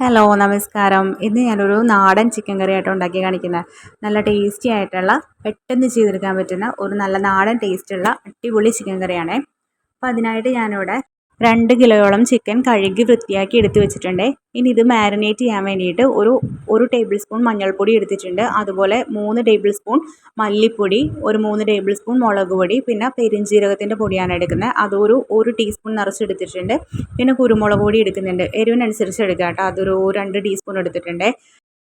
Hello നമസ്കാരം. ഇന്ന് ഞാനൊരു നാടൻ ചിക്കൻ കറി ആയിട്ട് ഉണ്ടാക്കി കാണിക്കുന്നത് നല്ല ടേസ്റ്റി ആയിട്ടുള്ള പെട്ടെന്ന് ചെയ്തെടുക്കാൻ പറ്റുന്ന ഒരു നല്ല നാടൻ ടേസ്റ്റുള്ള അടിപൊളി ചിക്കൻ കറിയാണേ അപ്പോൾ അതിനായിട്ട് ഞാനിവിടെ രണ്ട് കിലോയോളം ചിക്കൻ കഴുകി വൃത്തിയാക്കി എടുത്തു വെച്ചിട്ടുണ്ട്. ഇനി ഇത് മാരിനേറ്റ് ചെയ്യാൻ വേണ്ടിയിട്ട് ഒരു ഒരു ടേബിൾ സ്പൂൺ മഞ്ഞൾപ്പൊടി എടുത്തിട്ടുണ്ട്. അതുപോലെ മൂന്ന് ടേബിൾ സ്പൂൺ മല്ലിപ്പൊടി ഒരു മൂന്ന് ടേബിൾ സ്പൂൺ മുളക് പൊടി പിന്നെ പെരിഞ്ജീരകത്തിന്റെ പൊടിയാണ് എടുക്കുന്നത്. അതൊരു ഒരു ടീസ്പൂൺ നിറച്ചെടുത്തിട്ടുണ്ട് പിന്നെ കുരുമുളക് പൊടി എടുക്കുന്നുണ്ട്. എരിവിനനുസരിച്ച് എടുക്കുക കേട്ടോ. അതൊരു രണ്ട് ടീസ്പൂൺ എടുത്തിട്ടുണ്ട്.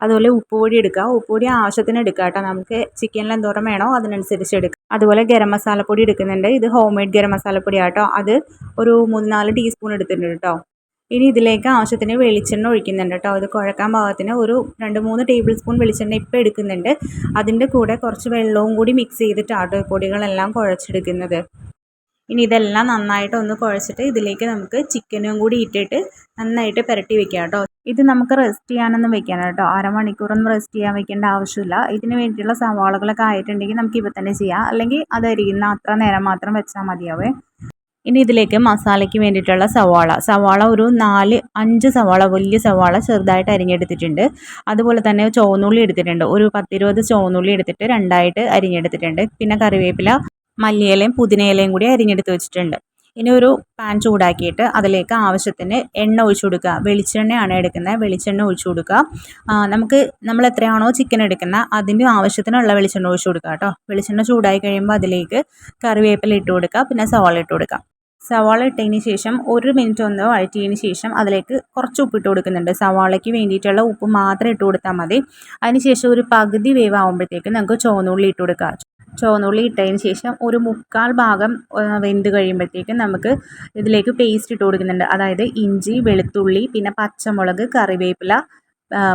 അതുപോലെ ഉപ്പ് പൊടി എടുക്കുക. ഉപ്പ് ആവശ്യത്തിന് എടുക്കുക കേട്ടോ. നമുക്ക് ചിക്കനിൽ എന്തോരം വേണോ അതിനനുസരിച്ച് എടുക്കുക അതുപോലെ ഗരം മസാലപ്പൊടി എടുക്കുന്നുണ്ട്. ഇത് ഹോം മെയ്ഡ് ഗരം മസാലപ്പൊടി ആട്ടോ അത് ഒരു മൂന്ന് നാല് ടീസ്പൂൺ എടുത്തിട്ടുണ്ട് കേട്ടോ. ഇനി ഇതിലേക്ക് ആവശ്യത്തിന് വെളിച്ചെണ്ണ ഒഴിക്കുന്നുണ്ട് കേട്ടോ. അത് കുഴക്കാൻ പാകത്തിന് ഒരു രണ്ട് മൂന്ന് ടേബിൾ സ്പൂൺ വെളിച്ചെണ്ണ ഇപ്പോൾ എടുക്കുന്നുണ്ട്. അതിന്റെ കൂടെ കുറച്ച് വെള്ളവും കൂടി മിക്സ് ചെയ്തിട്ടാട്ടോ പൊടികളെല്ലാം കുഴച്ചെടുക്കുന്നത്. ഇനി ഇതെല്ലാം നന്നായിട്ട് ഒന്ന് കുഴച്ചിട്ട് ഇതിലേക്ക് നമുക്ക് ചിക്കനും കൂടി ഇട്ടിട്ട് നന്നായിട്ട് പുരട്ടി വെക്കാം കേട്ടോ. ഇത് നമുക്ക് റെസ്റ്റ് ചെയ്യാനൊന്നും വെക്കാൻ കേട്ടോ. അരമണിക്കൂറൊന്നും റെസ്റ്റ് ചെയ്യാൻ വെക്കേണ്ട ആവശ്യമില്ല. ഇതിന് വേണ്ടിയിട്ടുള്ള സവാളകളൊക്കെ ആയിട്ടുണ്ടെങ്കിൽ നമുക്ക് ഇപ്പം തന്നെ ചെയ്യാം. അല്ലെങ്കിൽ അത് അരിയുന്ന അത്ര നേരം മാത്രം വെച്ചാൽ മതിയാവേ. ഇനി ഇതിലേക്ക് മസാലയ്ക്ക് വേണ്ടിയിട്ടുള്ള സവാള. സവാള ഒരു നാല് അഞ്ച് സവാള വലിയ സവാള ചെറുതായിട്ട് അരിഞ്ഞെടുത്തിട്ടുണ്ട്. അതുപോലെ തന്നെ ചുവന്നുള്ളി എടുത്തിട്ടുണ്ട്. ഒരു പത്തിരുപത് ചുവന്നുള്ളി എടുത്തിട്ട് രണ്ടായിട്ട് അരിഞ്ഞെടുത്തിട്ടുണ്ട്. പിന്നെ കറിവേപ്പില മല്ലിയിലയും പുതിനയിലയും കൂടി അരിഞ്ഞെടുത്ത് വെച്ചിട്ടുണ്ട്. ഇനി ഒരു പാൻ ചൂടാക്കിയിട്ട് അതിലേക്ക് ആവശ്യത്തിന് എണ്ണ ഒഴിച്ചു കൊടുക്കുക. വെളിച്ചെണ്ണയാണ് എടുക്കുന്നത്. വെളിച്ചെണ്ണ ഒഴിച്ചു കൊടുക്കുക. നമുക്ക് നമ്മൾ എത്രയാണോ ചിക്കൻ എടുക്കുന്നത് അതിന്റെ ആവശ്യത്തിനുള്ള വെളിച്ചെണ്ണ ഒഴിച്ചു കൊടുക്കുക കേട്ടോ. വെളിച്ചെണ്ണ ചൂടായി കഴിയുമ്പോൾ അതിലേക്ക് കറിവേപ്പില ഇട്ട് കൊടുക്കുക. പിന്നെ സവാള ഇട്ട് കൊടുക്കുക. സവാള ഇട്ടതിന് ശേഷം ഒരു മിനിറ്റ് ഒന്ന് വഴറ്റിയതിന് ശേഷം അതിലേക്ക് കുറച്ച് ഉപ്പ് ഇട്ട് കൊടുക്കുന്നുണ്ട്. സവാളയ്ക്ക് വേണ്ടിയിട്ടുള്ള ഉപ്പ് മാത്രം ഇട്ട് കൊടുത്താൽ മതി. അതിന് ശേഷം ഒരു പകുതി വേവ് ആകുമ്പോഴത്തേക്ക് നമുക്ക് ചുവന്നുള്ളി ഇട്ട് കൊടുക്കുക. ചുവന്നുള്ളി ഇട്ടതിന് ശേഷം ഒരു മുക്കാൽ ഭാഗം വെന്ത് കഴിയുമ്പോഴത്തേക്കും നമുക്ക് ഇതിലേക്ക് പേസ്റ്റ് ഇട്ട് കൊടുക്കുന്നുണ്ട്. അതായത് ഇഞ്ചി വെളുത്തുള്ളി പിന്നെ പച്ചമുളക് കറിവേപ്പില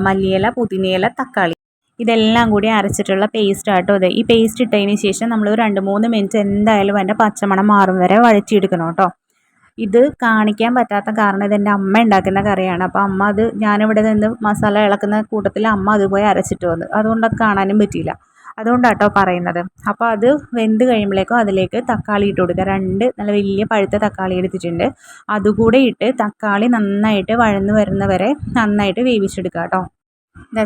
മല്ലിയില പുതിനയില തക്കാളി. ഇതെല്ലാം കൂടി അരച്ചിട്ടുള്ള പേസ്റ്റ് ആട്ടോ ഇത്. ഈ പേസ്റ്റ് ഇട്ടതിന് ശേഷം നമ്മൾ രണ്ട് മൂന്ന് മിനിറ്റ് എന്തായാലും അതിന്റെ പച്ചമണം മാറും വരെ വഴറ്റിയെടുക്കണം കേട്ടോ. ഇത് കാണിക്കാൻ പറ്റാത്ത കാരണം ഇത് എന്റെ അമ്മ ഉണ്ടാക്കുന്ന കറിയാണ്. അപ്പോൾ അമ്മ അത് ഞാനിവിടെ നിന്ന് മസാല ഇളക്കുന്ന കൂട്ടത്തിൽ അമ്മ അതുപോയി അരച്ചിട്ട് വന്നു. അതുകൊണ്ട് അത് കാണാനും പറ്റിയില്ല. അതുകൊണ്ടാട്ടോ പറയുന്നത്. അപ്പോൾ അത് വെന്ത് കഴിയുമ്പോഴേക്കും അതിലേക്ക് തക്കാളി ഇട്ട് കൊടുക്കുക. രണ്ട് നല്ല വലിയ പഴുത്ത തക്കാളി എടുത്തിട്ടുണ്ട്. അതുകൂടെ ഇട്ട് തക്കാളി നന്നായിട്ട് വഴന്ന് വരുന്നവരെ നന്നായിട്ട് വേവിച്ചെടുക്കുക കേട്ടോ.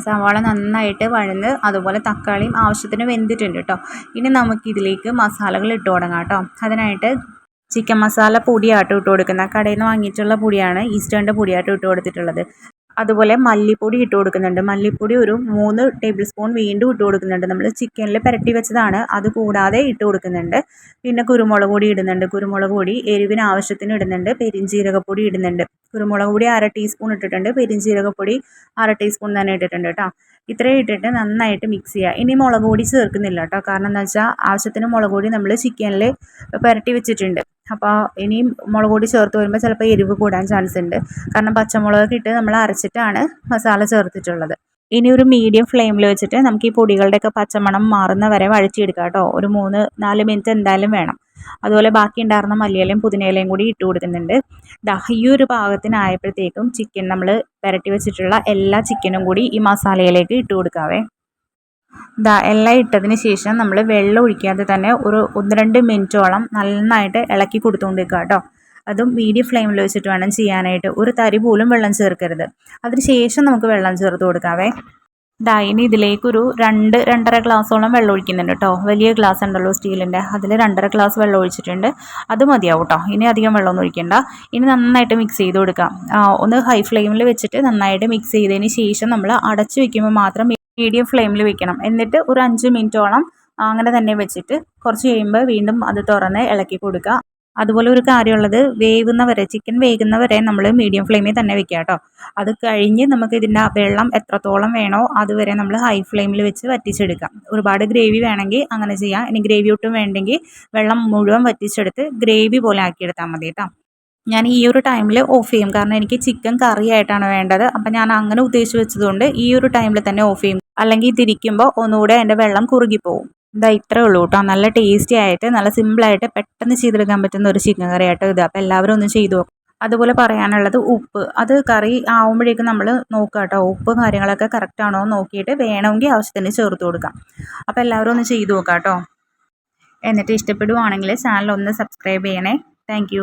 സവാള നന്നായിട്ട് വഴന്ന് അതുപോലെ തക്കാളിയും ആവശ്യത്തിന് വെന്തിട്ടുണ്ട് കേട്ടോ. ഇനി നമുക്കിതിലേക്ക് മസാലകൾ ഇട്ട് തുടങ്ങാം കേട്ടോ. അതിനായിട്ട് ചിക്കൻ മസാല പൊടിയാട്ടോ ഇട്ട് കൊടുക്കുന്നത്. കടയിൽ നിന്ന് വാങ്ങിയിട്ടുള്ള പൊടിയാണ് ഈസ്റ്റേണിന്റെ പൊടിയാട്ടോ ഇട്ട് കൊടുത്തിട്ടുള്ളത്. അതുപോലെ മല്ലിപ്പൊടി ഇട്ട് കൊടുക്കുന്നുണ്ട്. മല്ലിപ്പൊടി ഒരു മൂന്ന് ടേബിൾ സ്പൂൺ വീണ്ടും ഇട്ട് കൊടുക്കുന്നുണ്ട്. നമ്മൾ ചിക്കനിൽ പുരട്ടി വെച്ചതാണ്. അത് കൂടാതെ ഇട്ട് കൊടുക്കുന്നുണ്ട്. പിന്നെ കുരുമുളക് പൊടി ഇടുന്നുണ്ട്. കുരുമുളക് പൊടി എരിവിന് ആവശ്യത്തിന് ഇടുന്നുണ്ട്. പെരിഞ്ജീരകപ്പൊടി ഇടുന്നുണ്ട്. കുരുമുളക് പൊടി അര ടീസ്പൂൺ ഇട്ടിട്ടുണ്ട്. പെരിഞ്ജീരകപ്പൊടി അര ടീസ്പൂൺ തന്നെ ഇട്ടിട്ടുണ്ട് കേട്ടോ. ഇത്രയും ഇട്ടിട്ട് നന്നായിട്ട് മിക്സ് ചെയ്യുക ഇനി മുളക് പൊടി ചേർക്കുന്നില്ല കേട്ടോ. കാരണം എന്താ വെച്ചാൽ ആവശ്യത്തിന് മുളക് പൊടി നമ്മൾ ചിക്കനിൽ പുരട്ടി വെച്ചിട്ടുണ്ട്. അപ്പോൾ ഇനിയും മുളക് പൊടി ചേർത്ത് വരുമ്പോൾ ചിലപ്പോൾ എരിവ് കൂടാൻ ചാൻസ് ഉണ്ട്. കാരണം പച്ചമുളക് ഇട്ട് നമ്മൾ അരച്ചിട്ടാണ് മസാല ചേർത്തിട്ടുള്ളത്. ഇനി ഒരു മീഡിയം ഫ്ലെയിമിൽ വെച്ചിട്ട് നമുക്ക് ഈ പൊടികളുടെയൊക്കെ പച്ചമണം മാറുന്ന വരെ വഴറ്റിയെടുക്കാം കേട്ടോ. ഒരു മൂന്ന് നാല് മിനിറ്റ് എന്തായാലും വേണം. അതുപോലെ ബാക്കി ഉണ്ടായിരുന്ന മല്ലിയിലയും പുതിനയിലയും കൂടി ഇട്ട് കൊടുക്കുന്നുണ്ട്. ദാ ഈ ഒരു പാകത്തിനായപ്പോഴത്തേക്കും ചിക്കൻ നമ്മൾ പുരട്ടി വെച്ചിട്ടുള്ള എല്ലാ ചിക്കനും കൂടി ഈ മസാലയിലേക്ക് ഇട്ട് കൊടുക്കാവേ. ദാ എല്ലാം ഇട്ടതിന് ശേഷം നമ്മൾ വെള്ളം ഒഴിക്കാതെ തന്നെ ഒരു ഒന്ന് രണ്ട് മിനിറ്റോളം നന്നായിട്ട് ഇളക്കി കൊടുത്തുകൊണ്ടിരിക്കുക കേട്ടോ. അതും മീഡിയം ഫ്ലെയിമിൽ വെച്ചിട്ട് വേണം ചെയ്യാനായിട്ട്. ഒരു തരി പോലും വെള്ളം ചേർക്കരുത്. അതിന് ശേഷം നമുക്ക് വെള്ളം ചേർത്ത് കൊടുക്കാവേ. ദാ ഇനി ഇതിലേക്കൊരു രണ്ട് രണ്ടര ഗ്ലാസ്സോളം വെള്ളം ഒഴിക്കുന്നുണ്ട് കേട്ടോ. വലിയ ഗ്ലാസ് ഉണ്ടല്ലോ സ്റ്റീലിന്റെ അതിൽ രണ്ടര ഗ്ലാസ് വെള്ളം ഒഴിച്ചിട്ടുണ്ട്. അത് മതിയാവും കേട്ടോ. ഇനി അധികം വെള്ളമൊന്നും ഒഴിക്കണ്ട. ഇനി നന്നായിട്ട് മിക്സ് ചെയ്ത് കൊടുക്കാം. ഒന്ന് ഹൈ ഫ്ലെയിമിൽ വെച്ചിട്ട് നന്നായിട്ട് മിക്സ് ചെയ്തതിന് ശേഷം നമ്മൾ അടച്ചു വയ്ക്കുമ്പോൾ മാത്രം മീഡിയം ഫ്ലെയിമിൽ വെക്കണം. എന്നിട്ട് ഒരു അഞ്ച് മിനിറ്റോളം അങ്ങനെ തന്നെ വെച്ചിട്ട് കുറച്ച് കഴിയുമ്പോൾ വീണ്ടും അത് തുറന്ന് ഇളക്കി കൊടുക്കുക. അതുപോലെ ഒരു കാര്യമുള്ളത് വേവുന്നവരെ ചിക്കൻ വേകുന്നവരെ നമ്മൾ മീഡിയം ഫ്ലെയിമിൽ തന്നെ വെക്കുക കേട്ടോ. അത് കഴിഞ്ഞ് നമുക്ക് ഇതിന്റെ വെള്ളം എത്രത്തോളം വേണോ അതുവരെ നമ്മൾ ഹൈ ഫ്ലെയിമിൽ വെച്ച് വറ്റിച്ചെടുക്കാം. ഒരുപാട് ഗ്രേവി വേണമെങ്കിൽ അങ്ങനെ ചെയ്യാം. ഇനി ഗ്രേവി ഒട്ടും വേണ്ടെങ്കിൽ വെള്ളം മുഴുവൻ വറ്റിച്ചെടുത്ത് ഗ്രേവി പോലെ ആക്കിയെടുത്താൽ മതി കേട്ടോ. ഞാൻ ഈ ഒരു ടൈമിൽ ഓഫ് ചെയ്യും. കാരണം എനിക്ക് ചിക്കൻ കറി ആയിട്ടാണ് വേണ്ടത്. അപ്പം ഞാൻ അങ്ങനെ ഉദ്ദേശിച്ച് വെച്ചതുകൊണ്ട് ഈ ഒരു ടൈമിൽ തന്നെ ഓഫ് ചെയ്യും. അല്ലെങ്കിൽ തിരിക്കുമ്പോൾ ഒന്നുകൂടെ എന്റെ വെള്ളം കുറുകിപ്പോവും ഇതാ ഇത്രേ ഉള്ളൂ കേട്ടോ നല്ല ടേസ്റ്റി ആയിട്ട് നല്ല സിമ്പിളായിട്ട് പെട്ടെന്ന് ചെയ്തെടുക്കാൻ പറ്റുന്ന ഒരു ചിക്കൻ കറി ആയിട്ട് ഇത്. അപ്പോൾ എല്ലാവരും ഒന്ന് ചെയ്തു നോക്കും. അതുപോലെ പറയാനുള്ളത് ഉപ്പ്. അത് കറി ആവുമ്പോഴേക്കും നമ്മൾ നോക്കുക കേട്ടോ ഉപ്പ് കാര്യങ്ങളൊക്കെ കറക്റ്റ് ആണോ നോക്കിയിട്ട് വേണമെങ്കിൽ ആവശ്യത്തിന് ചേർത്ത് കൊടുക്കാം. അപ്പോൾ എല്ലാവരും ഒന്ന് ചെയ്തു നോക്കാം കേട്ടോ എന്നിട്ട് ഇഷ്ടപ്പെടുവാണെങ്കിൽ ചാനൽ ഒന്ന് സബ്സ്ക്രൈബ് ചെയ്യണേ. താങ്ക്